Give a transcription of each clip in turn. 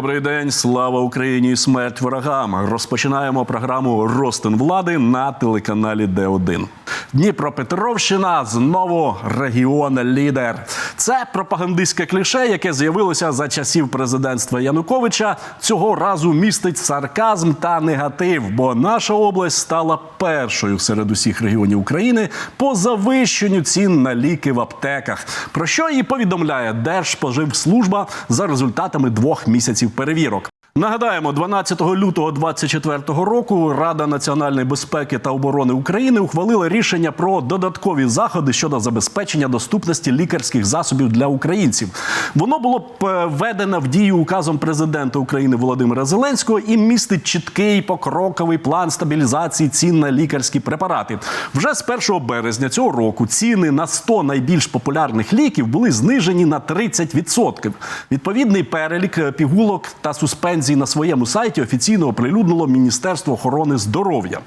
Добрий день, слава Україні, і смерть ворогам. Розпочинаємо програму Ростин влади на телеканалі Д1. Дніпропетровщина знову регіон лідер. Це пропагандистське кліше, яке з'явилося за часів президентства Януковича. Цього разу містить сарказм та негатив, бо наша область стала першою серед усіх регіонів України по завищенню цін на ліки в аптеках. Про що і повідомляє Держспоживслужба за результатами двох місяців перевірок. Нагадаємо, 12 лютого 2024 року Рада національної безпеки та оборони України ухвалила рішення про додаткові заходи щодо забезпечення доступності лікарських засобів для українців. Воно було введено в дію указом президента України Володимира Зеленського і містить чіткий покроковий план стабілізації цін на лікарські препарати. Вже з 1 березня цього року ціни на 100 найбільш популярних ліків були знижені на 30%. Відповідний перелік е, пігулок та суспензій на своєму сайті офіційно оприлюднило Міністерство охорони здоров'я.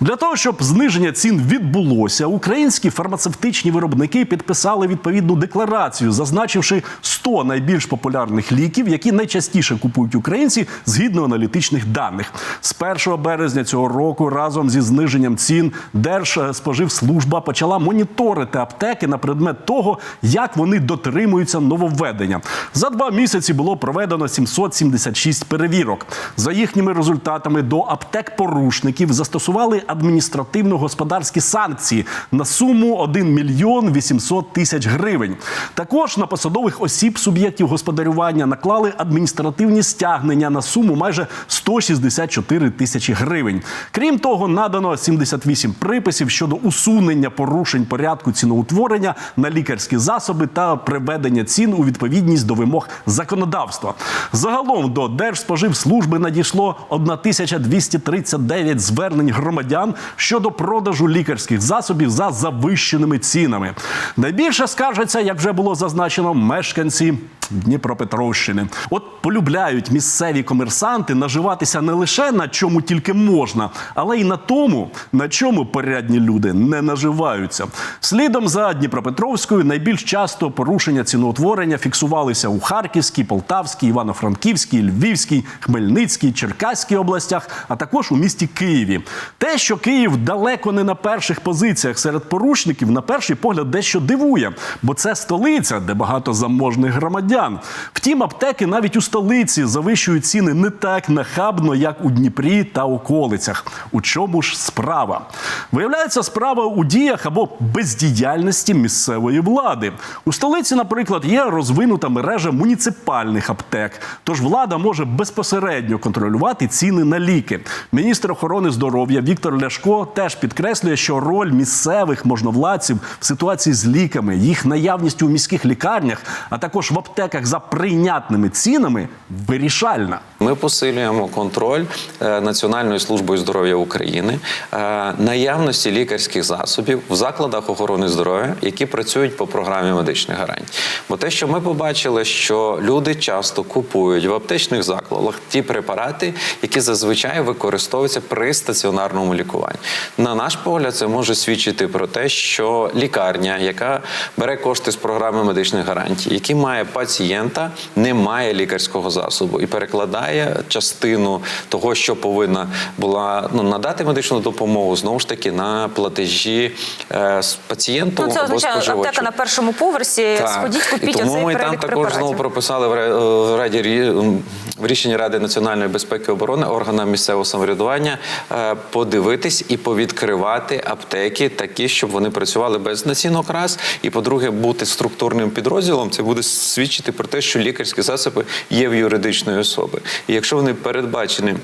Для того, щоб зниження цін відбулося, українські фармацевтичні виробники підписали відповідну декларацію, зазначивши 100 найбільш популярних ліків, які найчастіше купують українці згідно аналітичних даних. З 1 березня цього року разом зі зниженням цін Держспоживслужба почала моніторити аптеки на предмет того, як вони дотримуються нововведення. За два місяці було проведено 776 перевірок. За їхніми результатами до аптек порушників застосували адміністративно-господарські санкції на суму 1 мільйон 800 тисяч гривень. Також на посадових осіб суб'єктів господарювання наклали адміністративні стягнення на суму майже 164 тисячі гривень. Крім того, надано 78 приписів щодо усунення порушень порядку ціноутворення на лікарські засоби та приведення цін у відповідність до вимог законодавства. Загалом до Держспоживслужби надійшло 1239 звернень громадян щодо продажу лікарських засобів за завищеними цінами. Найбільше скаржаться, як вже було зазначено, мешканці Дніпропетровщини. От полюбляють місцеві комерсанти наживатися не лише на чому тільки можна, але й на тому, на чому порядні люди не наживаються. Слідом за Дніпропетровською найбільш часто порушення ціноутворення фіксувалися у Харківській, Полтавській, Івано-Франківській, Львівській, Хмельницькій, Черкаській областях, а також у місті Києві. Те, що Київ далеко не на перших позиціях серед порушників, на перший погляд дещо дивує, бо це столиця, де багато заможних громадян. Втім, аптеки навіть у столиці завищують ціни не так нахабно, як у Дніпрі та околицях. У чому ж справа? Виявляється, справа у діях або бездіяльності місцевої влади. У столиці, наприклад, є розвинута мережа муніципальних аптек. Тож влада може безпосередньо контролювати ціни на ліки. Міністр охорони здоров'я Віктор Ляшко теж підкреслює, що роль місцевих можновладців в ситуації з ліками, їх наявністю у міських лікарнях, а також в аптеках за прийнятними цінами вирішальна. Ми посилюємо контроль е, Національною службою здоров'я України е, наявності лікарських засобів в закладах охорони здоров'я, які працюють по програмі медичних гарантій. Бо те, що ми побачили, що люди часто купують в аптечних закладах ті препарати, які зазвичай використовуються при стаціонарному лікуванні. На наш погляд, це може свідчити про те, що лікарня, яка бере кошти з програми медичних гарантій, які має пацієнта, не має лікарського засобу і перекладає частину того, що повинна була ну, надати медичну допомогу, знову ж таки на платежі е, з пацієнту Ну, це або споживачу. аптека на першому поверсі. Сходіть, І купіть тому оцей ми там також препаратів. знову прописали в ра- раді в рішенні Ради національної безпеки і оборони органам місцевого самоврядування е, подивитись і повідкривати аптеки, такі, щоб вони працювали без націнок раз. І по-друге, бути структурним підрозділом, це буде свідчити про те, що лікарські засоби є в юридичної особи. І якщо вони передбачені.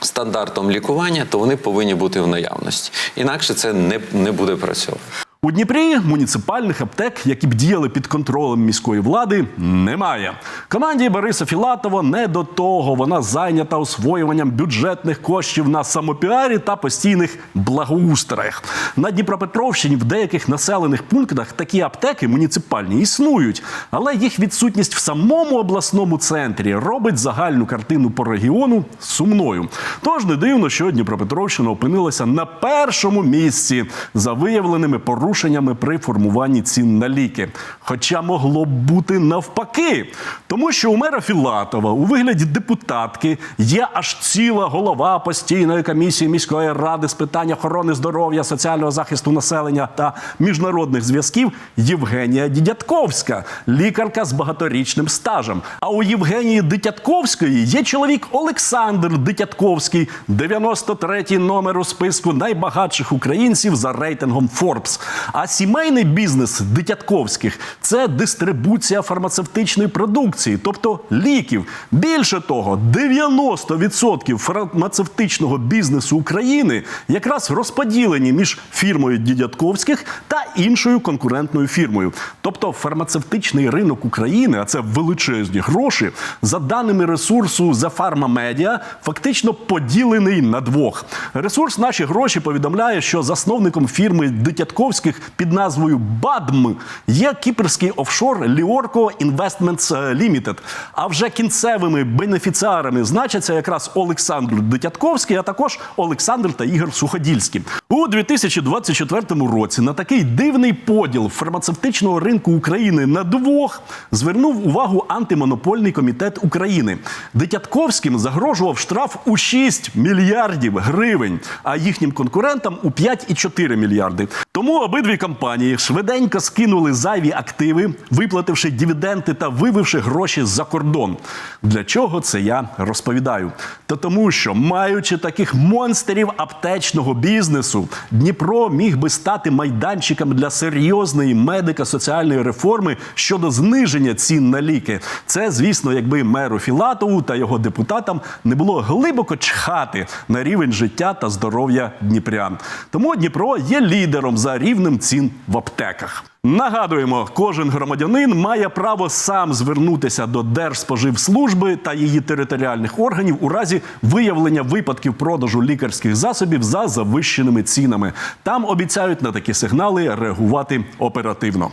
Стандартом лікування, то вони повинні бути в наявності. Інакше це не, не буде працювати. У Дніпрі муніципальних аптек, які б діяли під контролем міської влади, немає. Команді Бориса Філатова не до того. Вона зайнята освоюванням бюджетних коштів на самопіарі та постійних благоустроях. На Дніпропетровщині в деяких населених пунктах такі аптеки муніципальні існують, але їх відсутність в самому обласному центрі робить загальну картину по регіону сумною. Тож не дивно, що Дніпропетровщина опинилася на першому місці за виявленими порушеннями порушеннями при формуванні цін на ліки. Хоча могло б бути навпаки, тому що у мера Філатова у вигляді депутатки є аж ціла голова постійної комісії міської ради з питань охорони здоров'я, соціального захисту населення та міжнародних зв'язків Євгенія Дідятковська, лікарка з багаторічним стажем. А у Євгенії Дитятковської є чоловік Олександр Дитятковський, 93-й номер у списку найбагатших українців за рейтингом Forbes. А сімейний бізнес Дитятковських це дистрибуція фармацевтичної продукції, тобто ліків. Більше того, 90% фармацевтичного бізнесу України якраз розподілені між фірмою Дідятковських та іншою конкурентною фірмою. Тобто фармацевтичний ринок України, а це величезні гроші, за даними ресурсу Pharma Media, фактично поділений на двох. Ресурс наші гроші повідомляє, що засновником фірми Дитятковських під назвою БАДМ є кіпрський офшор Liorco Investments Limited. А вже кінцевими бенефіціарами значаться якраз Олександр Дитятковський, а також Олександр та Ігор Суходільський. У 2024 році на такий дивний поділ фармацевтичного ринку України на двох звернув увагу антимонопольний комітет України. Дитятковським загрожував штраф у 6 мільярдів гривень, а їхнім конкурентам у 5,4 мільярди. Тому обидві компанії швиденько скинули зайві активи, виплативши дивіденди та вививши гроші за кордон. Для чого це я розповідаю? Та тому, що маючи таких монстрів аптечного бізнесу, Дніпро міг би стати майданчиком для серйозної медико-соціальної реформи щодо зниження цін на ліки. Це, звісно, якби меру Філатову та його депутатам не було глибоко чхати на рівень життя та здоров'я дніпрян. Тому Дніпро є лідером за рівнем цін в аптеках. Нагадуємо, кожен громадянин має право сам звернутися до Держспоживслужби та її територіальних органів у разі виявлення випадків продажу лікарських засобів за завищеними цінами. Там обіцяють на такі сигнали реагувати оперативно.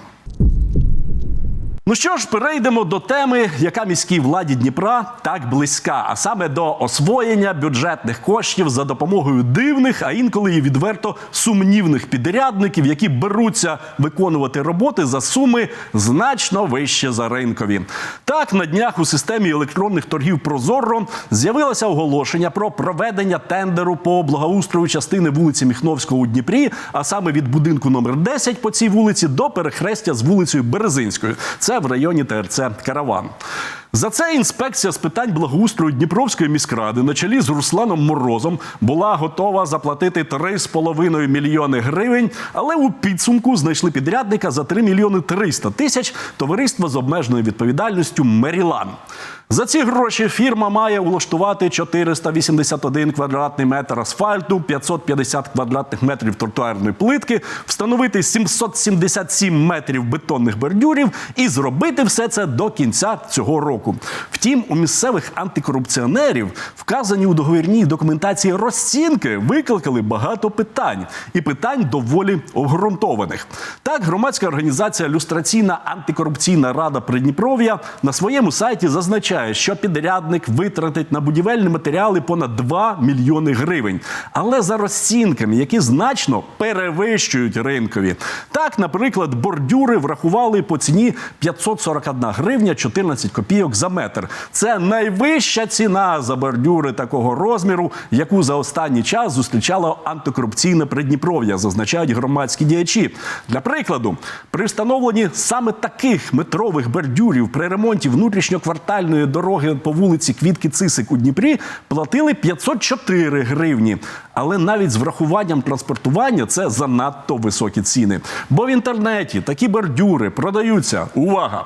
Ну що ж, перейдемо до теми, яка міській владі Дніпра так близька, а саме до освоєння бюджетних коштів за допомогою дивних, а інколи і відверто сумнівних підрядників, які беруться виконувати роботи за суми значно вище за ринкові. Так, на днях у системі електронних торгів Прозоро з'явилося оголошення про проведення тендеру по благоустрою частини вулиці Міхновського у Дніпрі, а саме від будинку номер 10 по цій вулиці до перехрестя з вулицею Березинською. Це в районі ТРЦ Караван. За це інспекція з питань благоустрою Дніпровської міськради на чолі з Русланом Морозом була готова заплатити 3,5 мільйони гривень, але у підсумку знайшли підрядника за 3 мільйони 300 тисяч товариство з обмеженою відповідальністю Мерілан. За ці гроші фірма має улаштувати 481 квадратний метр асфальту, 550 квадратних метрів тротуарної плитки, встановити 777 метрів бетонних бордюрів і зробити все це до кінця цього року. Втім, у місцевих антикорупціонерів вказані у договірній документації розцінки викликали багато питань, і питань доволі обґрунтованих. Так, громадська організація Люстраційна антикорупційна рада Придніпров'я на своєму сайті зазначає, що підрядник витратить на будівельні матеріали понад 2 мільйони гривень, але за розцінками, які значно перевищують ринкові. Так, наприклад, бордюри врахували по ціні 541 гривня 14 копійок за метр. Це найвища ціна за бордюри такого розміру, яку за останній час зустрічало антикорупційне Придніпров'я, зазначають громадські діячі. Для прикладу, при встановленні саме таких метрових бордюрів при ремонті внутрішньоквартальної дороги по вулиці Квітки Цисик у Дніпрі платили 504 гривні. Але навіть з врахуванням транспортування це занадто високі ціни. Бо в інтернеті такі бордюри продаються. Увага!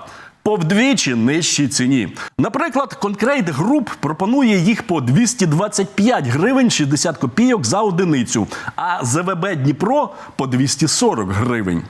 По вдвічі нижчій ціні. Наприклад, конкрейт Group пропонує їх по 225 гривень 60 копійок за одиницю, а ЗВБ Дніпро по 240 гривень.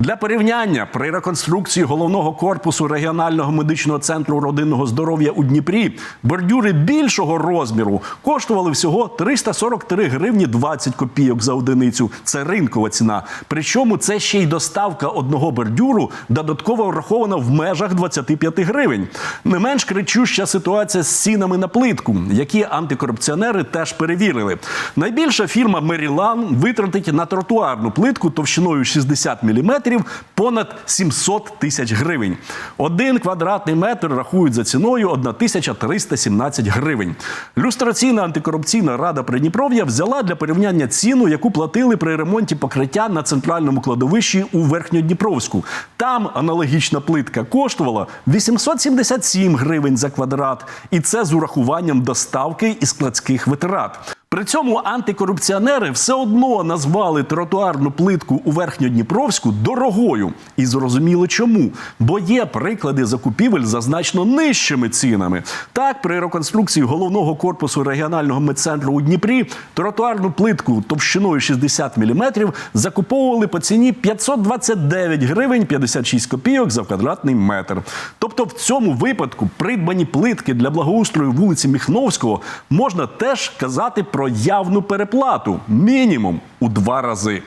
Для порівняння при реконструкції головного корпусу регіонального медичного центру родинного здоров'я у Дніпрі бордюри більшого розміру коштували всього 343 гривні 20 копійок за одиницю. Це ринкова ціна. Причому це ще й доставка одного бордюру додатково врахована в межах 25 гривень. Не менш кричуща ситуація з цінами на плитку, які антикорупціонери теж перевірили. Найбільша фірма Мерілан витратить на тротуарну плитку товщиною 60 мм понад 700 тисяч гривень. Один квадратний метр рахують за ціною 1317 гривень. Люстраційна антикорупційна рада Придніпров'я взяла для порівняння ціну, яку платили при ремонті покриття на центральному кладовищі у Верхньодніпровську. Там аналогічна плитка коштувала 877 гривень за квадрат, і це з урахуванням доставки і складських витрат. При цьому антикорупціонери все одно назвали тротуарну плитку у Верхньодніпровську дорогою. І зрозуміло чому. Бо є приклади закупівель за значно нижчими цінами. Так, при реконструкції головного корпусу регіонального медцентру у Дніпрі тротуарну плитку товщиною 60 мм закуповували по ціні 529 гривень 56 копійок за квадратний метр. Тобто, в цьому випадку придбані плитки для благоустрою вулиці Міхновського можна теж казати про явну переплату мінімум у два рази.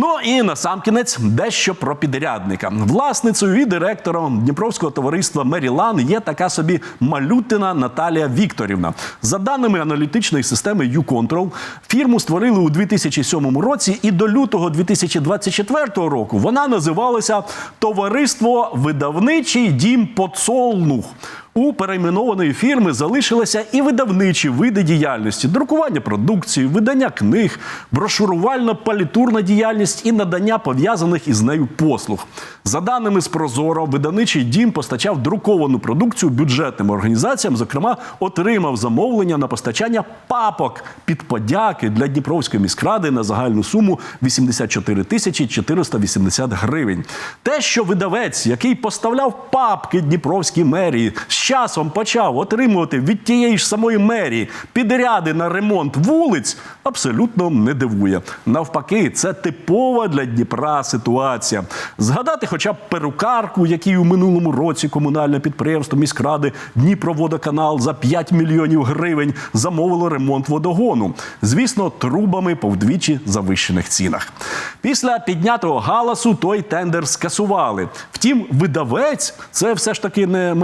Ну і насамкінець дещо про підрядника. Власницею і директором Дніпровського товариства Мерілан є така собі малютина Наталія Вікторівна. За даними аналітичної системи YouControl, фірму створили у 2007 році, і до лютого 2024 року вона називалася Товариство Видавничий дім Поцолнух. У перейменованої фірми залишилися і видавничі види діяльності: друкування продукції, видання книг, брошурувальна палітурна діяльність і надання пов'язаних із нею послуг. За даними з Прозоро, видавничий дім постачав друковану продукцію бюджетним організаціям. Зокрема, отримав замовлення на постачання папок під подяки для Дніпровської міськради на загальну суму 84 тисячі 480 гривень. Те, що видавець, який поставляв папки Дніпровській мерії, часом почав отримувати від тієї ж самої мерії підряди на ремонт вулиць, абсолютно не дивує. Навпаки, це типова для Дніпра ситуація. Згадати хоча б перукарку, якій у минулому році комунальне підприємство міськради Дніпроводоканал за 5 мільйонів гривень замовило ремонт водогону. Звісно, трубами по вдвічі завищених цінах. Після піднятого галасу той тендер скасували. Втім, видавець це все ж таки не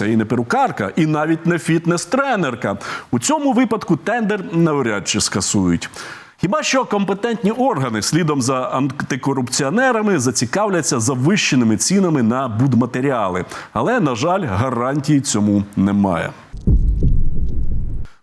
манікюрниця і не перукарка, і навіть не фітнес-тренерка. У цьому випадку тендер навряд чи скасують. Хіба що компетентні органи слідом за антикорупціонерами зацікавляться завищеними цінами на будматеріали, але на жаль, гарантій цьому немає.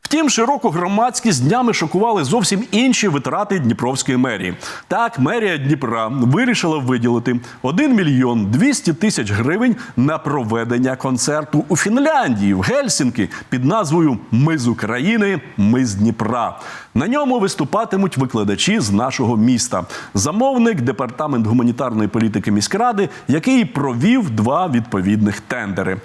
Втім, широку громадськість днями шокували зовсім інші витрати Дніпровської мерії. Так, мерія Дніпра вирішила виділити 1 мільйон 200 тисяч гривень на проведення концерту у Фінляндії в Гельсінкі під назвою Ми з України, ми з Дніпра. На ньому виступатимуть викладачі з нашого міста. Замовник департамент гуманітарної політики міськради, який провів два відповідних тендери.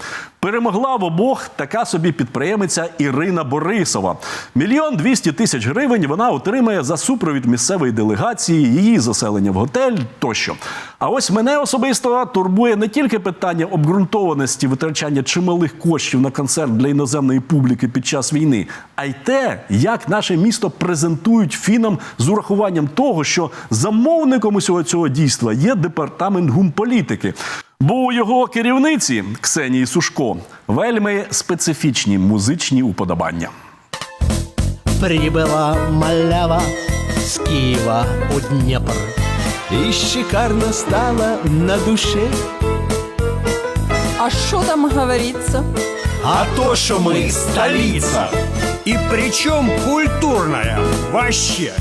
Перемогла в обох така собі підприємиця Ірина Борисова. Мільйон двісті тисяч гривень вона отримає за супровід місцевої делегації, її заселення в готель тощо. А ось мене особисто турбує не тільки питання обґрунтованості витрачання чималих коштів на концерт для іноземної публіки під час війни, а й те, як наше місто презентують фінам з урахуванням того, що замовником усього цього дійства є департамент гумполітики. У його керівниці Ксенії Сушко вельми специфічні музичні уподобання. Прибыла малява с Киева у Днепр И шикарно стало на душе А що там говориться? А то, что мы столица И причем культурная вообще.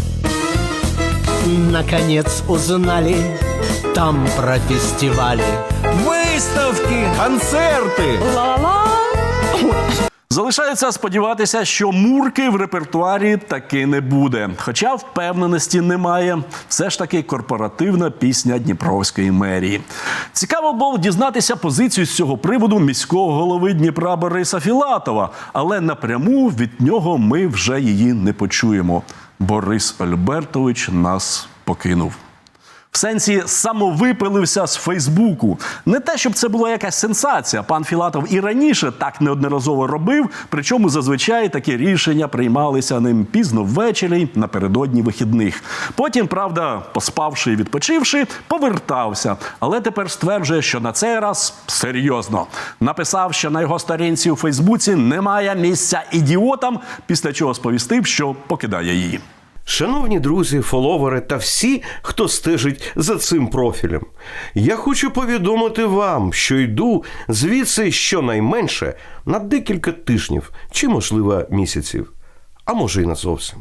Наконец узнали там про фестивали Выставки, концерты. Ла-ла. Залишається сподіватися, що мурки в репертуарі таки не буде. Хоча впевненості немає. Все ж таки корпоративна пісня Дніпровської мерії. Цікаво було дізнатися позицію з цього приводу міського голови Дніпра Бориса Філатова, але напряму від нього ми вже її не почуємо. Борис Альбертович нас покинув. В сенсі самовипилився з Фейсбуку. Не те, щоб це була якась сенсація. Пан Філатов і раніше так неодноразово робив. Причому зазвичай такі рішення приймалися ним пізно ввечері напередодні вихідних. Потім, правда, поспавши і відпочивши, повертався. Але тепер стверджує, що на цей раз серйозно написав, що на його сторінці у Фейсбуці немає місця ідіотам, після чого сповістив, що покидає її. Шановні друзі, фоловери та всі, хто стежить за цим профілем, я хочу повідомити вам, що йду звідси щонайменше на декілька тижнів чи, можливо, місяців, а може й на зовсім.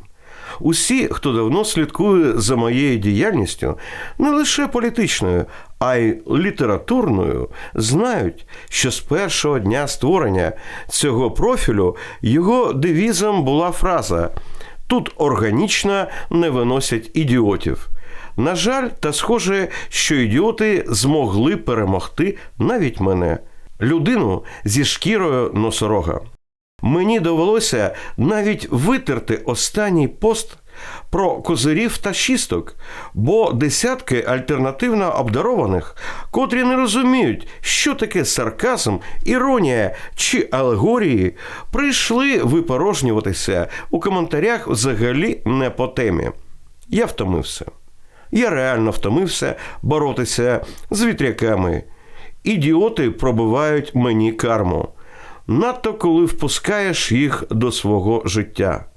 Усі, хто давно слідкує за моєю діяльністю, не лише політичною, а й літературною, знають, що з першого дня створення цього профілю його девізом була фраза Тут органічно не виносять ідіотів. На жаль, та схоже, що ідіоти змогли перемогти навіть мене, людину зі шкірою носорога. Мені довелося навіть витерти останній пост про козирів та шісток, бо десятки альтернативно обдарованих, котрі не розуміють, що таке сарказм, іронія чи алегорії, прийшли випорожнюватися у коментарях взагалі не по темі. Я втомився. Я реально втомився боротися з вітряками. Ідіоти пробивають мені карму, надто коли впускаєш їх до свого життя.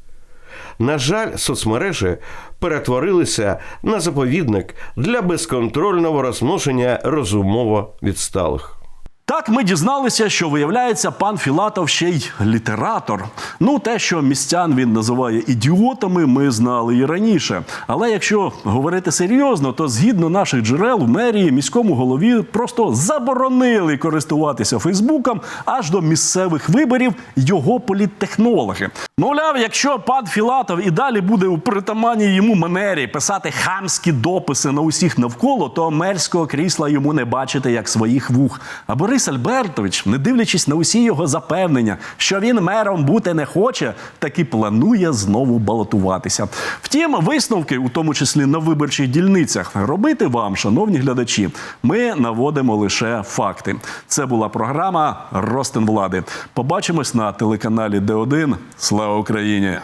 На жаль, соцмережі перетворилися на заповідник для безконтрольного розмноження розумово відсталих. Так ми дізналися, що виявляється, пан Філатов ще й літератор. Ну, те, що містян він називає ідіотами, ми знали і раніше. Але якщо говорити серйозно, то згідно наших джерел в мерії міському голові просто заборонили користуватися Фейсбуком аж до місцевих виборів його політтехнологи. Мовляв, якщо пан Філатов і далі буде у притаманній йому манері писати хамські дописи на усіх навколо, то мерського крісла йому не бачити як своїх вух. А Борис Альбертович, не дивлячись на усі його запевнення, що він мером бути не хоче, таки планує знову балотуватися. Втім, висновки, у тому числі на виборчих дільницях, робити вам, шановні глядачі, ми наводимо лише факти. Це була програма Ростин влади. Побачимось на телеканалі Д1. Слава Україні!